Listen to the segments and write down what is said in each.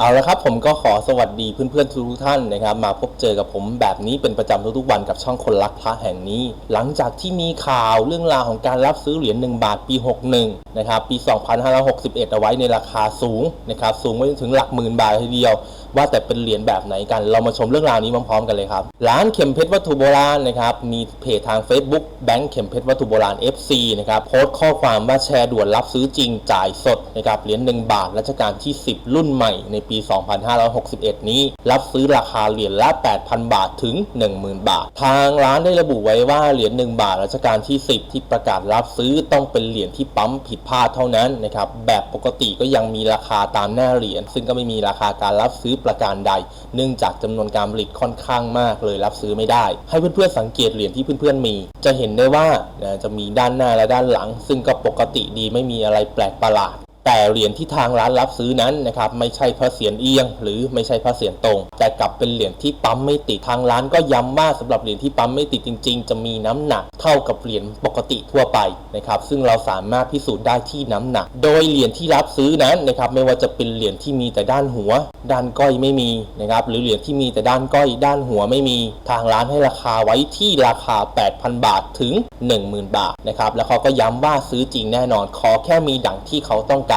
เอาละครับผมก็ขอสวัสดีเพื่อนๆทุกท่านนะครับ มาพบเจอกับผมแบบนี้เป็นประจำทุกๆวันกับช่องคนรักพระแห่งนี้ หลังจากที่มีข่าวเรื่องราวของการรับซื้อเหรียญ1บาทปี 61 นะครับ ปี 2561 เอาไว้ในราคาสูงนะครับ สูงไปจนถึงหลักหมื่นบาททีเดียวว่าแต่เป็นเหรียญแบบไหนกัน เรามาชมเรื่องราวนี้พร้อมๆกันเลยครับ ร้านเข็มเพชรวัตถุโบราณนะครับ มีเพจทาง Facebook แบงค์เข็มเพชรวัตถุโบราณ FC นะครับ โพสต์ข้อความว่าแชร์ด่วนรับซื้อจริงจ่ายสดนะครับเหรียญ1บาทรัชกาลที่ 10 รุ่นใหม่ในปี 2561 นี้ รับซื้อราคาเหรียญละ 8,000 บาทถึง 10,000 บาท ทางร้านได้ระบุไว้ว่าเหรียญ1บาทรัชกาลที่ 10 ที่ประกาศรับซื้อต้องเป็นเหรียญที่ปั๊มผิดพลาดเท่านั้นนะครับแบบปกติก็ยังมีราคาตามหน้าเหรียญซึ่งก็ไม่มีราคาการรับซื้อประการใด เนื่องจากจำนวนการผลิตค่อนข้างมากเลยรับซื้อไม่ได้ ให้เพื่อนๆสังเกตเหรียญที่เพื่อนๆมี จะเห็นได้ว่าจะมีด้านหน้าและด้านหลัง ซึ่งก็ปกติดีไม่มีอะไรแปลกประหลาด แต่เหรียญที่ทางร้านรับซื้อนั้นนะครับไม่ใช่พระเศียรเอียง หรือไม่ใช่พระเศียรตรง แต่กลับเป็นเหรียญที่ปั๊มไม่ติดทางร้านก็ย้ำว่าสำหรับเหรียญที่ปั๊มไม่ติดจริง ๆ จะมีน้ำหนักเท่ากับเหรียญปกติทั่วไปนะครับซึ่งเราสามารถพิสูจน์ได้ที่น้ำหนัก โดยเหรียญที่รับซื้อนั้นนะครับไม่ว่าจะเป็นเหรียญที่มีแต่ด้านหัว ด้านก้อยไม่มีนะครับหรือเหรียญที่มีแต่ด้านก้อยด้านหัวไม่มี ทางร้านให้ราคาไว้ที่ราคา 8,000 บาทถึง 10,000 บาทนะครับแล้วเขาก็ย้ำว่าซื้อจริงแน่นอนขอแค่มีดังที่เขาต้องก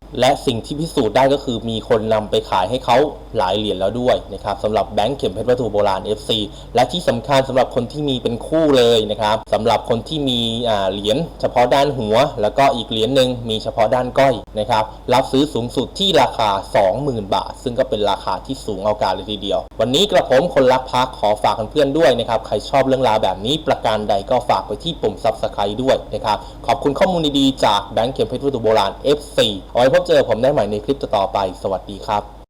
และสิ่งที่พิสูจน์ได้ก็คือมีคนนำไปขายให้เขาหลายเหรียญแล้วด้วยนะครับสำหรับแบงก์เข็มเพชรวัตถุโบราณ FC และที่สำคัญสำหรับคนที่มีเป็นคู่เลยนะครับสำหรับคนที่มีเหรียญเฉพาะด้านหัว แล้วก็อีกเหรียญหนึ่งมีเฉพาะด้านก้อยนะครับรับซื้อสูงสุดที่ราคา 20,000 บาท ซึ่งก็เป็นราคาที่สูงเอาการเลยทีเดียว วันนี้กระผมคนรักพักขอฝากเพื่อนๆด้วยนะครับใครชอบเรื่องราวแบบนี้ประการใดก็ฝากไปที่ปุ่ม Subscribe ด้วยนะครับขอบคุณข้อมูลดีๆจากแบงก์เข็มเพชรวัตถุโบราณ FC เอาไว้พบเจอผมได้ใหม่ในคลิปต่อไป สวัสดีครับ